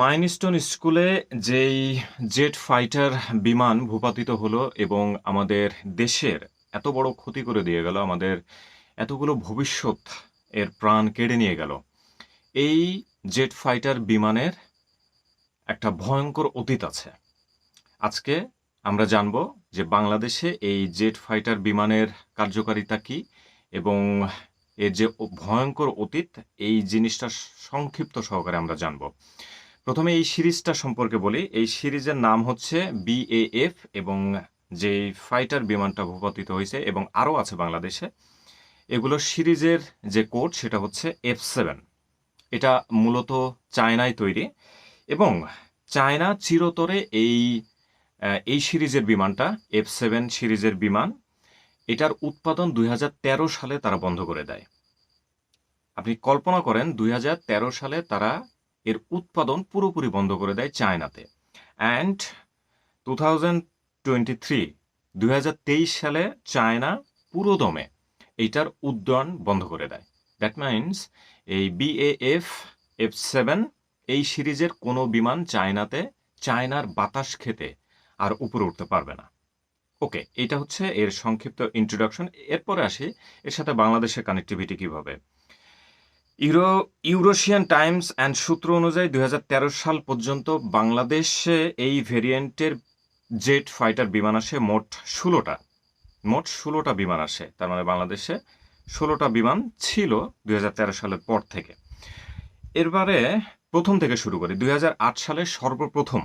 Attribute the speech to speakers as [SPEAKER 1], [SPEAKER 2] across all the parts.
[SPEAKER 1] মাইনস্টোন স্কুলে যেই jet fighter বিমান ভূপাতিত হলো এবং আমাদের দেশের এত বড় ক্ষতি করে দিয়ে গেল, আমাদের এতগুলো ভবিষ্যৎ এর প্রাণ কেড়ে নিয়ে গেল, এই জেট ফাইটার বিমানের একটা ভয়ঙ্কর অতীত আছে। আজকে আমরা জানব যে বাংলাদেশে এই জেট ফাইটার বিমানের কার্যকারিতা কি এবং এর যে ভয়ঙ্কর অতীত, এই জিনিসটা সংক্ষিপ্ত সহকারে আমরা জানব। প্রথমে এই সিরিজটা সম্পর্কে বলি। এই সিরিজের নাম হচ্ছে বিএএফ এবং যে ফাইটার বিমানটা ভূপাতিত হয়েছে এবং আরও আছে বাংলাদেশে, এগুলো সিরিজের যে কোড সেটা হচ্ছে এফ সেভেন এটা মূলত চায়নায় তৈরি এবং চায়না চিরতরে এই এই সিরিজের বিমানটা এফ সেভেন সিরিজের বিমান, এটার উৎপাদন দুই হাজার তেরো সালে তারা বন্ধ করে দেয়। আপনি কল্পনা করেন দুই হাজার তেরো সালে তারা এর উৎপাদন পুরোপুরি বন্ধ করে দেয় চায়নাতে। And two thousand twenty three সালে চায়না পুরোদমে এইটার উদ্যান বন্ধ করে দেয়। দ্যাট মিন্স এই বিএএফ এফ সেভেন এই সিরিজের কোনো বিমান চায়নাতে, চায়নার বাতাস খেতে আর উপরে উঠতে পারবে না। ওকে এটা হচ্ছে এর সংক্ষিপ্ত ইন্ট্রোডাকশন এরপরে আসি, এর সাথে বাংলাদেশের কানেক্টিভিটি কীভাবে? ইউরো, ইউরোশিয়ান টাইমস অ্যান্ড সূত্র অনুযায়ী দু হাজার তেরো সাল পর্যন্ত বাংলাদেশে এই ভেরিয়েন্টের জেট ফাইটার বিমান আসে মোট ষোলোটা। মোট ষোলোটা বিমান আসে। তার মানে বাংলাদেশে ষোলোটা বিমান ছিল দুই হাজার তেরো সালের পর থেকে। এরবারে প্রথম থেকে শুরু করি। দুই হাজার আট সালে সর্বপ্রথম,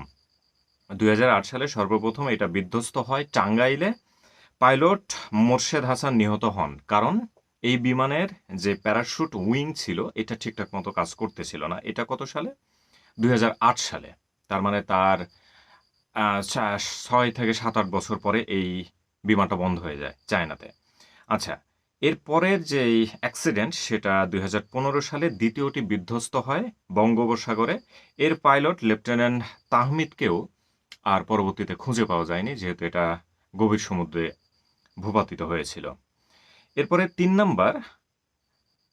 [SPEAKER 1] দুই হাজার আট সালে সর্বপ্রথম এটা বিধ্বস্ত হয় টাঙ্গাইলে। পাইলট মোর্শেদ হাসান নিহত হন। কারণ এই বিমানের যে প্যারাশুট উইং ছিল, এটা ঠিকঠাক মতো কাজ করতেছিল না। এটা কত সালে? দুই হাজার আট সালে। তার মানে তার ছয় থেকে সাত, আট বছর পরে এই বিমানটা বন্ধ হয়ে যায় চায়নাতে। আচ্ছা এর পরের যে অ্যাক্সিডেন্ট, সেটা দুই হাজার পনেরো সালে দ্বিতীয়টি বিধ্বস্ত হয় বঙ্গোপসাগরে। এর পাইলট লেফটেন্যান্ট তাহমিদকেও আর পরবর্তীতে খুঁজে পাওয়া যায়নি, যেহেতু এটা গভীর সমুদ্রে ভূপাতিত হয়েছিল। এরপরে তিন নাম্বার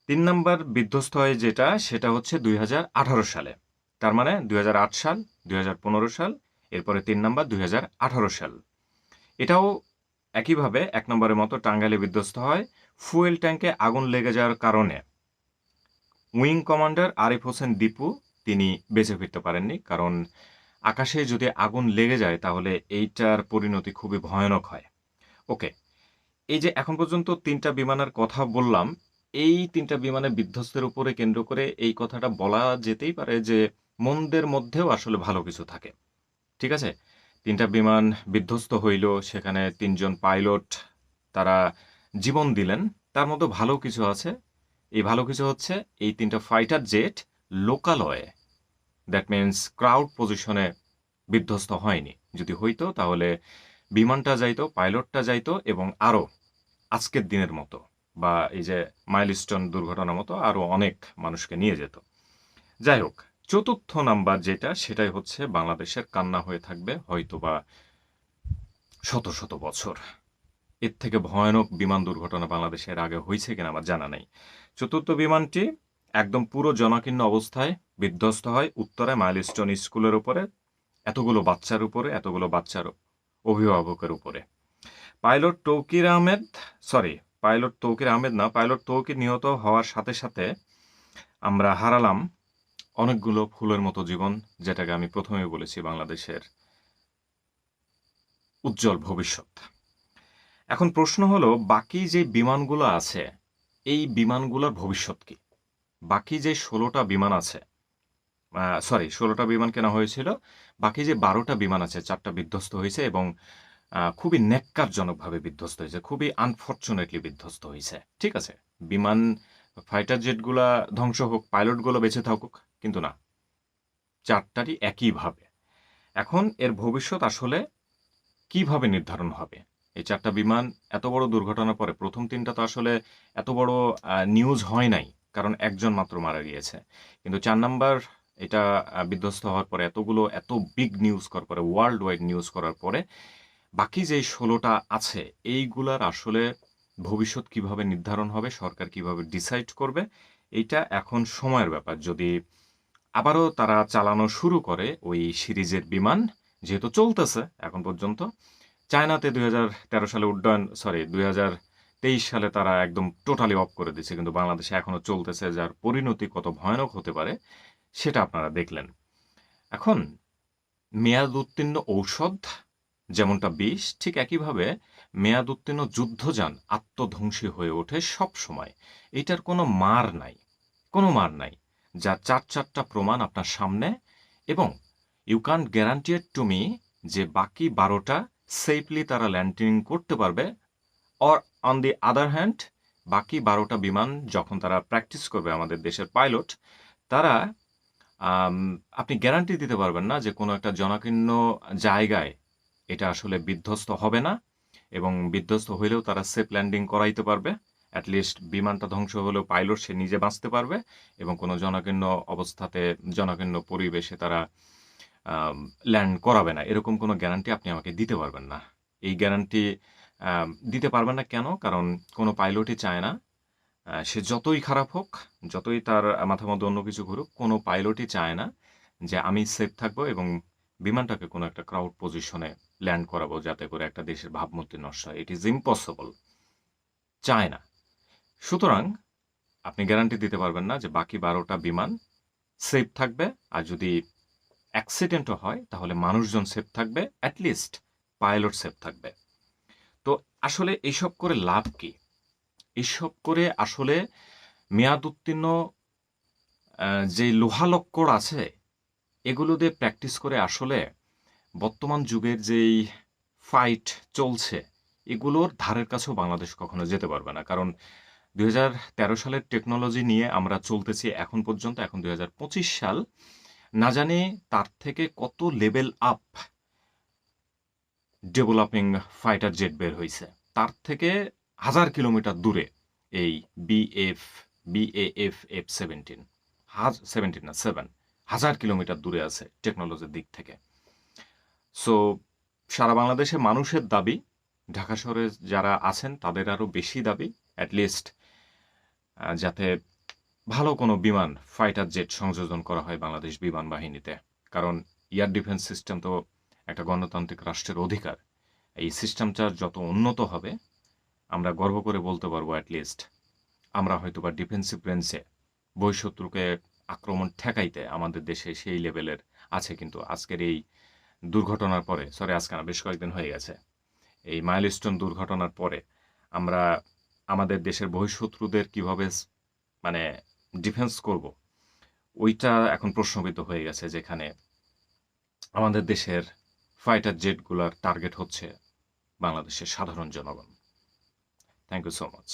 [SPEAKER 1] তিন নাম্বার বিধ্বস্ত হয় যেটা, সেটা হচ্ছে দুই হাজার আঠারো সালে। তার মানে দুই হাজার আট সাল, দুই হাজার পনেরো সাল, এরপরে তিন নাম্বার দুই হাজার আঠারো সাল। এটাও একইভাবে এক নম্বরের মতো টাঙ্গাইলে বিধ্বস্ত হয়, ফুয়েল ট্যাঙ্কে আগুন লেগে যাওয়ার কারণে। উইং কমান্ডার আরিফ হোসেন দীপু, তিনি বেঁচে ফিরতে পারেননি, কারণ আকাশে যদি আগুন লেগে যায়, তাহলে এইটার পরিণতি খুবই ভয়ানক হয়। ওকে এই যে এখন পর্যন্ত তিনটা বিমানের কথা বললাম, এই তিনটা বিমানের বিধ্বস্তের উপরে কেন্দ্র করে এই কথাটা বলা যেতেই পারে যে মন্দের মধ্যেও আসলে ভালো কিছু থাকে। ঠিক আছে? তিনটা বিমান বিধ্বস্ত হইল, সেখানে তিনজন পাইলট তারা জীবন দিলেন, তার মধ্যে ভালো কিছু আছে। এই ভালো কিছু হচ্ছে এই তিনটা ফাইটার জেট লোকালয়ে। দ্যাট মিন্স ক্রাউড পজিশনে বিধ্বস্ত হয়নি। যদি হইতো তাহলে বিমানটা যাইতো, পাইলটটা যাইতো এবং আরও আজকের দিনের মতো বা এই যে মাইলস্টোন দুর্ঘটনার মতো আরও অনেক মানুষকে নিয়ে যেত। যাই হোক, চতুর্থ নাম্বার যেটা, সেটাই হচ্ছে বাংলাদেশের কান্না হয়ে থাকবে হয়তো বা শত শত বছর। এর থেকে ভয়ানক বিমান দুর্ঘটনা বাংলাদেশের আগে হয়েছে কিনা আমার জানা নেই। চতুর্থ বিমানটি একদম পুরো জনাকীর্ণ অবস্থায় বিধ্বস্ত হয় উত্তরে মাইলস্টোন স্কুলের উপরে। এতগুলো বাচ্চার উপরে, এতগুলো বাচ্চার অভিভাবকের উপরে। Pilot Tauqir Ahmed sorry pilot Tauqir Ahmed না, পাইলট তৌকির নিহত হওয়ার সাথে সাথে আমরা হারালাম অনেকগুলো ফুলের মতো জীবন, যেটাকে আমি প্রথমে বলেছি বাংলাদেশের উজ্জ্বল ভবিষ্যৎ। এখন প্রশ্ন হলো, বাকি যে বিমানগুলো আছে, এই বিমানগুলোর ভবিষ্যৎ কি? বাকি যে ষোলোটা বিমান আছে সরি ষোলোটা বিমান কেনা হয়েছিল। বাকি যে বারোটা বিমান আছে, চারটা বিধ্বস্ত হয়েছে এবং খুবই ন্যাক্কারজনকভাবে বিধ্বস্ত হয়েছে, খুবই আনফর্চুনেটলি বিধ্বস্ত হয়েছে। ঠিক আছে? বিমান ফাইটার জেটগুলা ধ্বংস হোক পাইলটগুলো বেঁচে থাকুক, কিন্তু না। চারটারই একইভাবে। এখন এর ভবিষ্যৎ আসলে কীভাবে নির্ধারণ হবে? এই চারটা বিমান এত বড় দুর্ঘটনার পরে, প্রথম তিনটা তো আসলে এত বড় নিউজ হয় নাই, কারণ একজন মাত্র মারা গিয়েছে। কিন্তু চার নাম্বার এটা বিধ্বস্ত হওয়ার পরে এতগুলো, এত বিগ নিউজ করার পরে ওয়ার্ল্ড ওয়াইড নিউজ করার পরে, বাকি যে ষোলোটা আছে, এইগুলার আসলে ভবিষ্যৎ কীভাবে নির্ধারণ হবে, সরকার কীভাবে ডিসাইড করবে এটা এখন সময়ের ব্যাপার। যদি আবারও তারা চালানো শুরু করে ওই সিরিজের বিমান, যেহেতু চলতেছে এখন পর্যন্ত, চায়নাতে দুই হাজার তেরো সালে উড্ডয়ন সরি দুই সালে তারা একদম টোটালি অফ করে দিচ্ছে, কিন্তু বাংলাদেশে এখনও চলতেছে, যার পরিণতি কত ভয়ানক হতে পারে সেটা আপনারা দেখলেন। এখন, মেয়াদ উত্তীর্ণ ঔষধ যেমনটা বিষ, ঠিক একইভাবে মেয়াদ উত্তীর্ণ যুদ্ধযান আত্মধ্বংসী হয়ে ওঠে সব সময়। এটার কোনো মার নাই, কোনো মার নাই, যা চার চারটা প্রমাণ আপনার সামনে এবং you can guaranteed to me যে বাকি বারোটা সেফলি তারা ল্যান্ডিং করতে পারবে or on the other hand বাকি বারোটা বিমান যখন তারা প্র্যাকটিস করবে আমাদের দেশের পাইলট তারা আপনি গ্যারান্টি দিতে পারবেন না যে কোনো একটা জনাকীর্ণ জায়গায় এটা আসলে বিধ্বস্ত হবে না এবং বিধ্বস্ত হইলেও তারা সেফ ল্যান্ডিং করাইতে পারবে। অ্যাটলিস্ট বিমানটা ধ্বংস হলেও পাইলট সে নিজে বাঁচতে পারবে এবং কোনো জনাকীর্ণ অবস্থাতে জনাকীর্ণ পরিবেশে তারা ল্যান্ড করাবে না। এরকম কোনো গ্যারান্টি আপনি আমাকে দিতে পারবেন না। এই গ্যারান্টি দিতে পারবেন না কেন? কারণ কোনো পাইলটই চায় না সে যতই খারাপ হোক, যতই তার মাথার মধ্যে অন্য কিছু ঘুরুক, কোনো পাইলটই চায় না যে আমি সেফ থাকব এবং বিমানটাকে কোনো একটা ক্রাউড পজিশনে ল্যান্ড করাবো যাতে করে একটা দেশের ভাবমূর্তি নষ্ট হয়। ইট ইজ ইম্পসিবল চায় না। সুতরাং আপনি গ্যারান্টি দিতে পারবেন না যে বাকি বারোটা বিমান সেফ থাকবে আর যদি অ্যাক্সিডেন্টও হয়, তাহলে মানুষজন সেফ থাকবে অ্যাটলিস্ট পাইলট সেফ থাকবে। তো আসলে এইসব করে লাভ কি? এইসব করে আসলে মেয়াদ উত্তীর্ণ যে লোহালক্কর আছে, এগুলো দিয়ে প্র্যাকটিস করে আসলে বর্তমান যুগের যেই ফাইট চলছে, এগুলোর ধারের কাছেও বাংলাদেশ কখনো যেতে পারবে না। কারণ দু হাজার তেরো সালের টেকনোলজি নিয়ে আমরা চলতেছি এখন পর্যন্ত, এখন দু হাজার পঁচিশ সাল, না জানি তার থেকে কত level up developing fighter jet বের হয়েছে তার থেকে হাজার কিলোমিটার দূরে এই বিএফ বিএএফ এফ সেভেন্টিন হাজ সেভেন্টিন না সেভেন হাজার কিলোমিটার দূরে আছে টেকনোলজির দিক থেকে। সো সারা বাংলাদেশে মানুষের দাবি, ঢাকা শহরে যারা আছেন তাদের আরও বেশি দাবি অ্যাটলিস্ট যাতে ভালো কোনো বিমান ফাইটার জেট সংযোজন করা হয় বাংলাদেশ বিমান বাহিনীতে। কারণ এয়ার ডিফেন্স সিস্টেম তো একটা গণতান্ত্রিক রাষ্ট্রের অধিকার। এই সিস্টেমটা যত উন্নত হবে আমরা গর্ব করে বলতে পারব অ্যাটলিস্ট আমরা হয়তো বা ডিফেন্সিভ রেঞ্জে বহিঃশত্রুকে আক্রমণ ঠেকাইতে আমাদের দেশে সেই লেভেলের আছে, কিন্তু আজকের এই দুর্ঘটনার পরে সরি আজকে না, বেশ কয়েকদিন হয়ে গেছে, এই মাইলস্টোন দুর্ঘটনার পরে আমরা আমাদের দেশের বহিঃশত্রুদের কীভাবে মানে ডিফেন্স করব, ওইটা এখন প্রশ্নবিদ্ধ হয়ে গেছে, যেখানে আমাদের দেশের ফাইটার জেটগুলোর টার্গেট হচ্ছে বাংলাদেশের সাধারণ জনগণ। Thank you so much